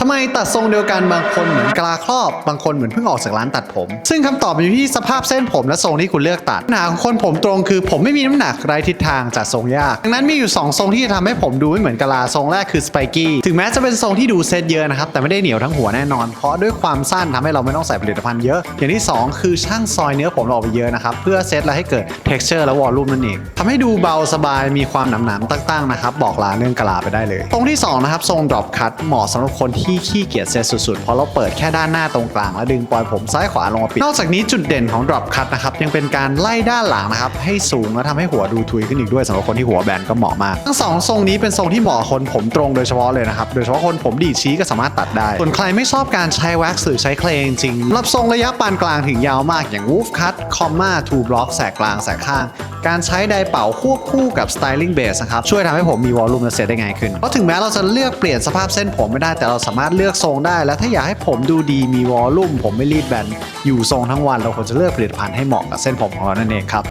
ทำไมตัดทรงเดียวกันบางคนเหมือนกลาครอบ บางคนเหมือนเพิ่งออกจากร้านตัดผม ซึ่งคำตอบอยู่ที่สภาพเส้นผมและทรงที่คุณเลือกตัดปัญหาของคนผมตรงคือผมไม่มีน้ำหนักไร้ทิศทางจัดทรงยากดังนั้นมีอยู่ 2 ทรงที่จะทำให้ผมดูไม่เหมือนกลาทรงแรกคือสไปกี้ถึงแม้จะเป็นทรงที่ดูเซตเยอะนะครับแต่ไม่ได้เหนียวทั้งหัวแน่นอน เพราะด้วยความสั้นทำให้เราไม่ต้องใส่ผลิตภัณฑ์เยอะ อย่างที่ 2 คือช่างซอยเนื้อผมเราออกไปเยอะนะครับเพื่อเซตและให้เกิด texture และวอลลุ่มนั่นเองทำให้ดูเบาสบายมีความหนามๆตั้งๆนะครับบอกลาเรื่องกลาไปได้เลย ตรงที่2นะครับทรง drop cut เหมาะสำหรับคนที่ขี้เกียจเซตสุดๆ เพราะเราเปิดแค่ด้านหน้าตรงกลาง แล้วดึงปลอยผมซ้ายขวาลงมาปิด นอกจากนี้จุดเด่นของ drop cut นะครับยังเป็นการไล่ด้านหลังนะครับให้สูงและทำให้หัวดูทุยขึ้นอีกด้วยสำหรับคนที่หัวแบนก็เหมาะมาก ทั้งสองทรงนี้เป็นทรงที่เหมาะคนผมตรงโดยเฉพาะเลยนะครับโดยเฉพาะคนผมดีชี้ก็สามารถตัดได้ ส่วนใครไม่ชอบการใช้แว็กซ์หรือใช้เคลงจริงรับทรงระยะปานกลางถึงยาวมากอย่าง wolf cut comma two block แสกกลางแสกข้าง การใช้ไดเป่าควบคู่กับสไตลิ่งเบสนะครับช่วยทำให้ผมมีวอลลุ่มและเซตได้ง่ายขึ้น เพราะถึงแม้เราจะเลือกเปลี่ยนสภาพเส้นผมไม่ได้แต่เราสามารถเลือกทรงได้ และถ้าอยากให้ผมดูดีมีวอลลุ่มผมไม่รีดแบนอยู่ทรงทั้งวัน เราควรจะเลือกผลิตภัณฑ์ให้เหมาะกับเส้นผมของเรานั่นเองครับ